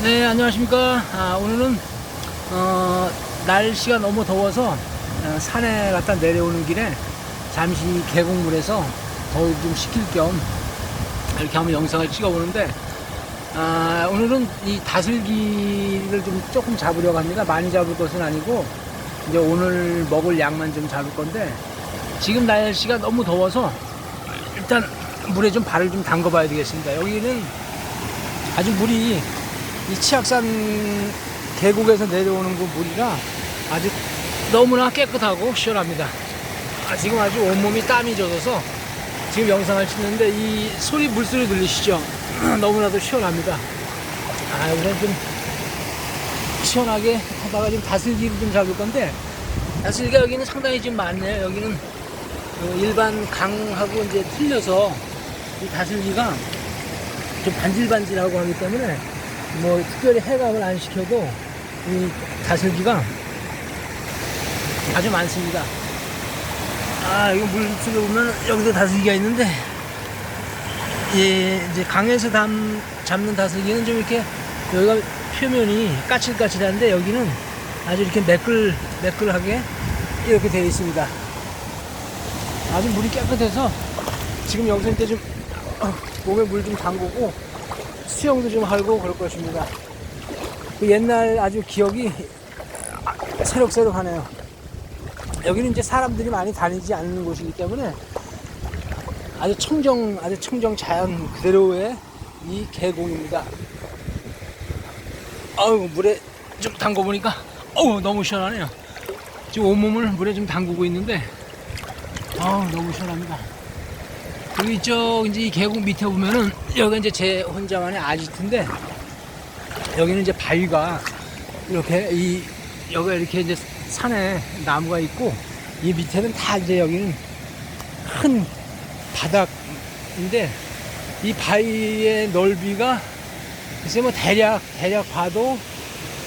네, 안녕하십니까. 아, 오늘은, 어, 날씨가 너무 더워서 어, 산에 갔다 내려오는 길에 잠시 계곡물에서 더위 좀 식힐 겸 이렇게 한번 영상을 찍어보는데, 아, 오늘은 이 다슬기를 좀 조금 잡으려고 합니다. 많이 잡을 것은 아니고, 이제 오늘 먹을 양만 좀 잡을 건데, 지금 날씨가 너무 더워서 일단 물에 좀 발을 좀 담궈 봐야 되겠습니다. 여기는 아주 물이 이 치악산 계곡에서 내려오는 그 물이라 아주 너무나 깨끗하고 시원합니다. 아, 지금 아주 온몸이 땀이 젖어서 지금 영상을 찍는데 이 소리 물소리 들리시죠? 너무나도 시원합니다. 아, 우선 좀 시원하게 하다가 좀 다슬기를 좀 잡을 건데 다슬기가 여기는 상당히 좀 많네요. 여기는 그 일반 강하고 이제 틀려서 이 다슬기가 좀 반질반질하고 하기 때문에 뭐 특별히 해감을 안 시켜도 이 다슬기가 아주 많습니다. 아, 이거 물 속에 보면 여기도 다슬기가 있는데, 예, 이제 강에서 담, 잡는 다슬기는 좀 이렇게 여기가 표면이 까칠까칠한데 여기는 아주 이렇게 매끌, 매끌하게 이렇게 되어 있습니다. 아주 물이 깨끗해서 지금 여기서 이제 좀 어, 몸에 물 좀 담그고 수영도 좀 하고 그럴 것입니다. 그 옛날 아주 기억이 새록새록하네요. 여기는 이제 사람들이 많이 다니지 않는 곳이기 때문에 아주 청정, 아주 청정 자연 그대로의 이 계곡입니다. 아유, 물에 좀 담궈보니까, 어우, 너무 시원하네요. 지금 온몸을 물에 좀 담그고 있는데, 아우, 너무 시원합니다. 여기 이쪽 이제 이 계곡 밑에 보면은 여기가 이제 제 혼자만의 아지트인데 여기는 이제 바위가 이렇게 이 여기가 이렇게 이제 산에 나무가 있고 이 밑에는 다 이제 여기는 큰 바닥인데 이 바위의 넓이가 글쎄 뭐 대략 대략 봐도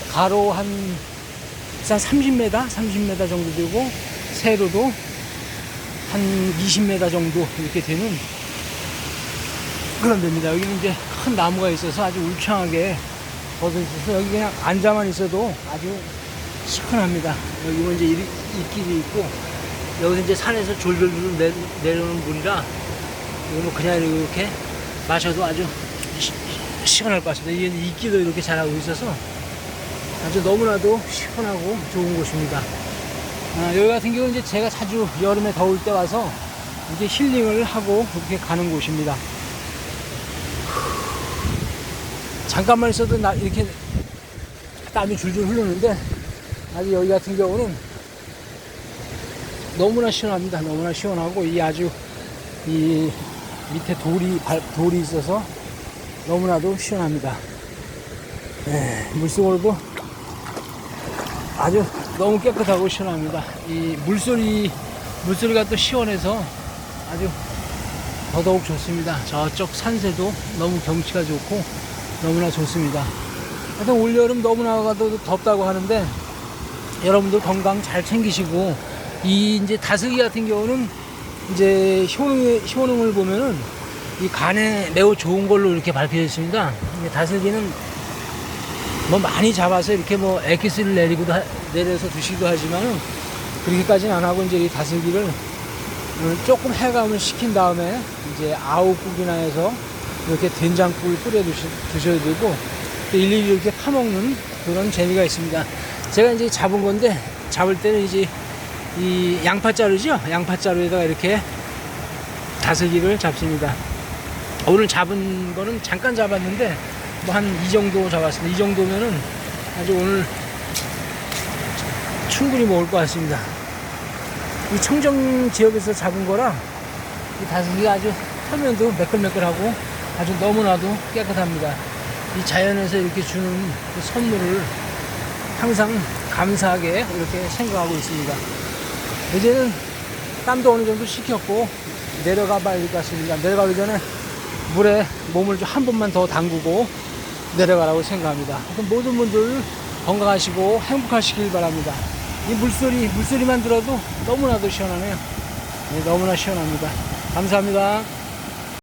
가로 한, 한 30m 30m 정도 되고 세로도 한 20m 정도 이렇게 되는 그런 데입니다. 여기는 이제 큰 나무가 있어서 아주 울창하게 벗어 있어서 여기 그냥 앉아만 있어도 아주 시원합니다. 여기 이제 이, 길이 있고 여기서 이제 산에서 졸졸졸 내, 내려오는 물이라 이거 뭐 그냥 이렇게 마셔도 아주 시, 시원할 것 같습니다. 이게 이끼도 이렇게 자라고 있어서 아주 너무나도 시원하고 좋은 곳입니다. 아, 여기 같은 경우는 이제 제가 자주 여름에 더울 때 와서 이제 힐링을 하고 그렇게 가는 곳입니다. 잠깐만 있어도 나 이렇게 땀이 줄줄 흐르는데 아주 여기 같은 경우는 너무나 시원합니다. 너무나 시원하고 이 아주 이 밑에 돌이 발- 돌이 있어서 너무나도 시원합니다. 네, 물속으로도 아주 너무 깨끗하고 시원합니다. 이 물소리, 물소리가 또 시원해서 아주 더더욱 좋습니다. 저쪽 산세도 너무 경치가 좋고 너무나 좋습니다. 하여튼 올여름 너무나도 덥다고 하는데 여러분들 건강 잘 챙기시고 이 이제 다슬기 같은 경우는 이제 효능, 효능을 보면은 이 간에 매우 좋은 걸로 이렇게. 이게 다슬기는 뭐 많이 잡아서 이렇게 뭐 액기스를 내리고도 하- 내려서 드시기도 하지만은 그렇게까지는 안 하고 이제 이 다슬기를 어, 조금 해감을 시킨 다음에 이제 아욱국이나 해서 이렇게 된장국을 끓여 드셔야 되고 또 일일이 이렇게 파먹는 그런 재미가 있습니다. 제가 이제 잡은 건데 잡을 때는 이제 이 양파자루죠? 양파자루에다가 이렇게 다슬기를 잡습니다. 오늘 잡은 거는 잠깐 잡았는데 뭐 한 이 정도 잡았습니다. 이 정도면은 아주 오늘 충분히 먹을 것 같습니다. 이 청정 지역에서 잡은 거라 이 다슬기가 아주 표면도 매끌매끌하고 아주 너무나도 깨끗합니다. 이 자연에서 이렇게 주는 그 선물을 항상 감사하게 이렇게 생각하고 있습니다. 이제는 땀도 어느 정도 식혔고 내려가 봐야 될 것 같습니다. 내려가기 전에 물에 몸을 좀 한 번만 더 담그고 내려가라고 생각합니다. 모든 분들 건강하시고 행복하시길 바랍니다. 이 물소리, 물소리만 들어도 너무나도 시원하네요. 네, 너무나 시원합니다. 감사합니다.